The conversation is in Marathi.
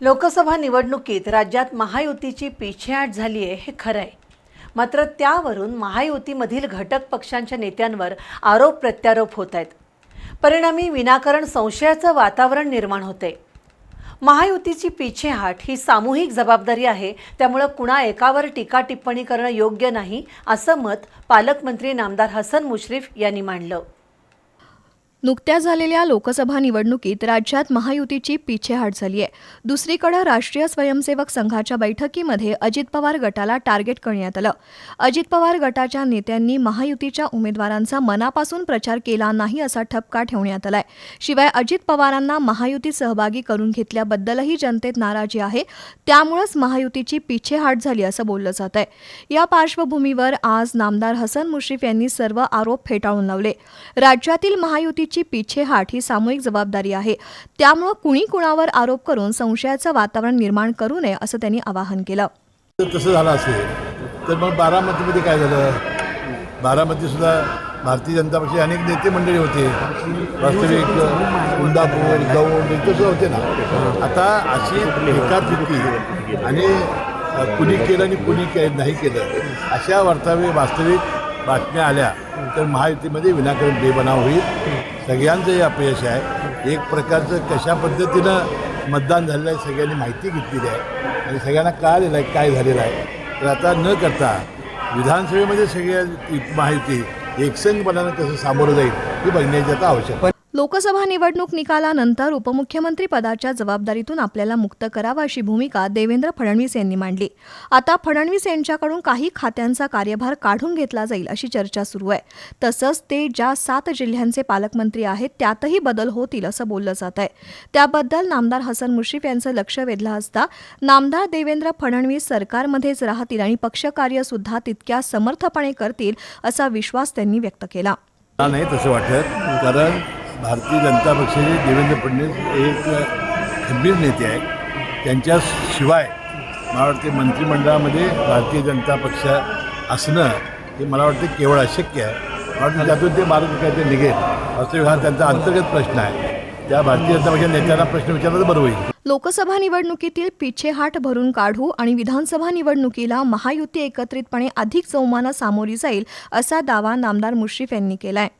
लोकसभा निवडणुकीत राज्यात महायुतीची पिछेहाट झाली आहे हे खरं आहे मात्र त्यावरून महायुतीमधील घटक पक्षांच्या नेत्यांवर आरोप प्रत्यारोप होत आहेत परिणामी विनाकारण संशयाचं वातावरण निर्माण होते महायुतीची पिछेहाट ही सामूहिक जबाबदारी आहे त्यामुळं कुणा एकावर टीका टिप्पणी करणं योग्य नाही असं मत पालकमंत्री नामदार हसन मुश्रीफ यांनी मांडलं. नुकत्याच झालेल्या लोकसभा निवडणुकीत राज्यात महायुतीची पिछेहाट झाली आहे. दुसरीकडे राष्ट्रीय स्वयंसेवक संघाच्या बैठकीमध्ये अजित पवार गटाला टार्गेट करण्यात आलं. अजित पवार गटाच्या नेत्यांनी महायुतीच्या उमेदवारांचा मनापासून प्रचार केला नाही असा ठपका ठेवण्यात आलाय. शिवाय अजित पवारांना महायुतीत सहभागी करून घेतल्याबद्दलही जनतेत नाराजी आहे. त्यामुळेच महायुतीची पिछेहाट झाली असं बोललं जात आहे. या पार्श्वभूमीवर आज नामदार हसन मुश्रीफ यांनी सर्व आरोप फेटाळून लावले. राज्यातील महायुती महायुतीची पिछेहाट ही सामूहिक जबाबदारी आहे. त्यामुळं कुणी कुणावर आरोप करून संशयाचं वातावरण निर्माण करू नये असं त्यांनी आवाहन केलं. तसं झालं असेल तर मग बारामतीमध्ये काय झालं? बारामतीसुद्धा भारतीय जनता पक्षाचे अनेक नेते मंडळी होते. वास्तविक कुंदापूर गौड इथंसुद्धा म्हणजे होते ना. आता अशी एकापिकी आणि कुणी केलं आणि कुणी के नाही केलं अशा वार्तावे वास्तविक बातम्या आल्या तर महायुतीमध्ये विनाकारण बेबनाव होईल. सगळ्यांचं हे अपयश आहे. एक प्रकारचं कशा पद्धतीनं मतदान झालेलं आहे सगळ्यांनी माहिती घेतलेली आहे. आणि सगळ्यांना कळालेलं आहे काय झालेलं आहे. तर आता न करता विधानसभेमध्ये सगळ्या माहिती एकसंघपणानं कसं सामोरं जाईल ही बघण्याची आता आवश्यक आहे. लोकसभा निवडणूक निकालानंतर उपमुख्यमंत्री पदाच्या जबाबदारीतून आपल्याला मुक्त करावा अशी भूमिका देवेंद्र फडणवीस यांनी मांडली. आता फडणवीस यांच्याकडून काही खात्यांचा कार्यभार काढून घेतला जाईल अशी चर्चा सुरू आहे. तसंच ते ज्या सात जिल्ह्यांचे पालकमंत्री आहेत त्यातही बदल होतील असं बोललं जात आहे. त्याबद्दल नामदार हसन मुश्रीफ यांचं लक्ष वेधलं असता नामदार देवेंद्र फडणवीस सरकारमध्येच राहतील आणि पक्षकार्य सुद्धा तितक्या समर्थपणे करतील असा विश्वास त्यांनी व्यक्त केला. नाही तसं वाटत कारण भारतीय जनता पक्षाचे देवेंद्र फडणवीस एक खंबीर नेते आहेत. त्यांच्याशिवाय मला वाटते मंत्रिमंडळामध्ये भारतीय जनता पक्ष असणं हे मला वाटते केवळ अशक्य आहे. मला वाटतं त्यातून ते मार्ग काय ते निघेल असं हा त्यांचा अंतर्गत प्रश्न आहे. त्या भारतीय जनता पक्षाच्या नेत्यांना प्रश्न विचारला तर बरं होईल. लोकसभा निवडणुकीतील पिछेहाट भरून काढू आणि विधानसभा निवडणुकीला महायुती एकत्रितपणे अधिक जोमानं सामोरी जाईल असा दावा नामदार मुश्रीफ यांनी केला आहे